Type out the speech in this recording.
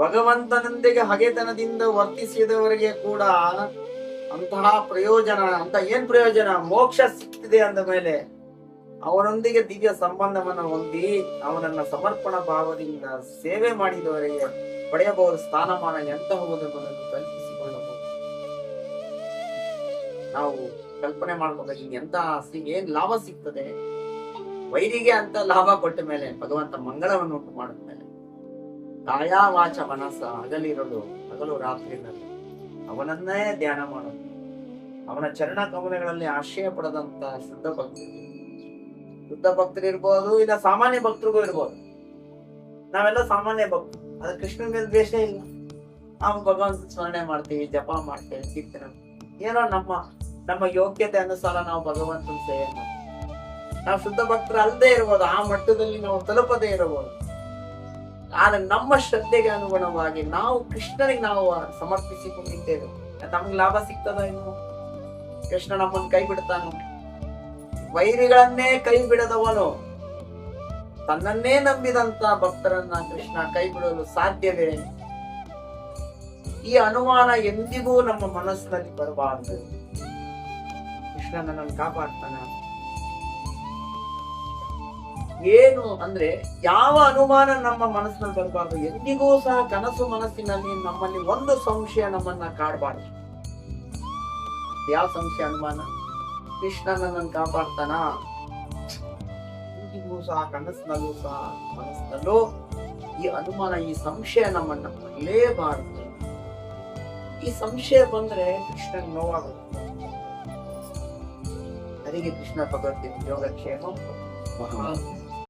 ಭಗವಂತನೊಂದಿಗೆ ಹಗೆತನದಿಂದ ವರ್ತಿಸಿದವರಿಗೆ ಕೂಡ ಅಂತಹ ಪ್ರಯೋಜನ, ಅಂತ ಏನ್ ಪ್ರಯೋಜನ? ಮೋಕ್ಷ ಸಿಕ್ಕಿದೆ ಅಂದ ಮೇಲೆ ಅವನೊಂದಿಗೆ ದಿವ್ಯ ಸಂಬಂಧವನ್ನು ಹೊಂದಿ ಅವನನ್ನ ಸಮರ್ಪಣ ಭಾವದಿಂದ ಸೇವೆ ಮಾಡಿದವರಿಗೆ ಪಡೆಯಬಹುದು ಸ್ಥಾನಮಾನ ಎಂತಹುದೆಂಬುದನ್ನು ಕಲ್ಪಿಸಿಕೊಳ್ಳಬಹುದು. ನಾವು ಕಲ್ಪನೆ ಮಾಡ್ಕೋಬೇಕು ಎಂತ ಏನ್ ಲಾಭ ಸಿಗ್ತದೆ? ವೈರಿಗೆ ಅಂತ ಲಾಭ ಕೊಟ್ಟ ಮೇಲೆ ಭಗವಂತ ಮಂಗಳವನ್ನು ಉಂಟು ಮಾಡಿದ ಮೇಲೆ ಕಾಯ ವಾಚ ಮನಸ್ಸ ಹಗಲಿರಲು ಹಗಲು ರಾತ್ರಿನಲ್ಲಿ. ಅವನನ್ನೇ ಧ್ಯಾನ ಮಾಡೋದು. ಅವನ ಚರಣ ಕಮಲಗಳಲ್ಲಿ ಆಶ್ರಯ ಪಡೆದಂತ ಶುದ್ಧ ಭಕ್ತರು ಶುದ್ಧ ಭಕ್ತರು ಇರ್ಬೋದು, ಇಲ್ಲ ಸಾಮಾನ್ಯ ಭಕ್ತರಿಗೂ ಇರ್ಬೋದು. ನಾವೆಲ್ಲ ಸಾಮಾನ್ಯ ಭಕ್ತರು. ಅದು ಕೃಷ್ಣನ ಮೇಲೆ ದ್ವೇಷ ಇಲ್ಲ. ನಾವು ಭಗವಂತ ಸ್ಮರಣೆ ಮಾಡ್ತೀವಿ, ಜಪ ಮಾಡ್ತೇವೆ, ಕೀರ್ತನೆ ಏನೋ ನಮ್ಮ ನಮ್ಮ ಯೋಗ್ಯತೆ ಅನುಸಾರ ನಾವು ಭಗವಂತನ ಸೇವೆ ಮಾಡ್ತೀವಿ. ನಾವು ಶುದ್ಧ ಭಕ್ತರು ಅಲ್ಲದೆ ಇರ್ಬೋದು, ಆ ಮಟ್ಟದಲ್ಲಿ ನಾವು ತಲುಪದೇ ಇರಬಹುದು ಆದ್ರೆ ನಮ್ಮ ಶ್ರದ್ಧೆಗೆ ಅನುಗುಣವಾಗಿ ನಾವು ಕೃಷ್ಣನಿಗೆ ನಾವು ಸಮರ್ಪಿಸಿಕೊಂಡಿದ್ದೇವೆ. ನಮ್ಗೆ ಲಾಭ ಸಿಗ್ತದ ಇನ್ನು ಕೃಷ್ಣ ನಮ್ಮನ್ನು ಕೈ ಬಿಡ್ತಾನೋ ವೈರಿಗಳನ್ನೇ ಕೈ ಬಿಡದವನು ತನ್ನನ್ನೇ ನಂಬಿದಂತ ಭಕ್ತರನ್ನ ಕೃಷ್ಣ ಕೈ ಬಿಡಲು ಸಾಧ್ಯವೇ? ಈ ಅನುಮಾನ ಎಂದಿಗೂ ನಮ್ಮ ಮನಸ್ಸಿನಲ್ಲಿ ಬರಬಾರದು. ಕೃಷ್ಣ ನನ್ನನ್ನು ಕಾಪಾಡ್ತಾನ. ಏನು ಅಂದ್ರೆ ಯಾವ ಅನುಮಾನ ನಮ್ಮ ಮನಸ್ಸಿನಲ್ಲಿ ಬರಬಾರ್ದು? ಎಂದಿಗೂ ಸಹ ಕನಸು ಮನಸ್ಸಿನಲ್ಲಿ ನಮ್ಮಲ್ಲಿ ಒಂದು ಸಂಶಯ ನಮ್ಮನ್ನ ಕಾಡಬಾರ್ದು. ಯಾವ ಸಂಶಯ ಅನುಮಾನ? ಕೃಷ್ಣ ನನ್ನನ್ನು ಕಾಪಾಡ್ತಾನ? ಎಂದಿಗೂ ಸಹ ಕನಸಿನಲ್ಲೂ ಸಹ ಮನಸ್ಸಿನಲ್ಲೂ ಈ ಅನುಮಾನ, ಈ ಸಂಶಯ ನಮ್ಮನ್ನ ಬರಲೇಬಾರದು ಈ ಸಂಶಯ ಬಂದ್ರೆ ಕೃಷ್ಣನ್ ನೋವಾಗುತ್ತೆ. ಅರಿಗೆ ಕೃಷ್ಣ ಭಗವದ್ಗೀತೆ ಯೋಗಕ್ಷೇಮ. ಮಹಾ.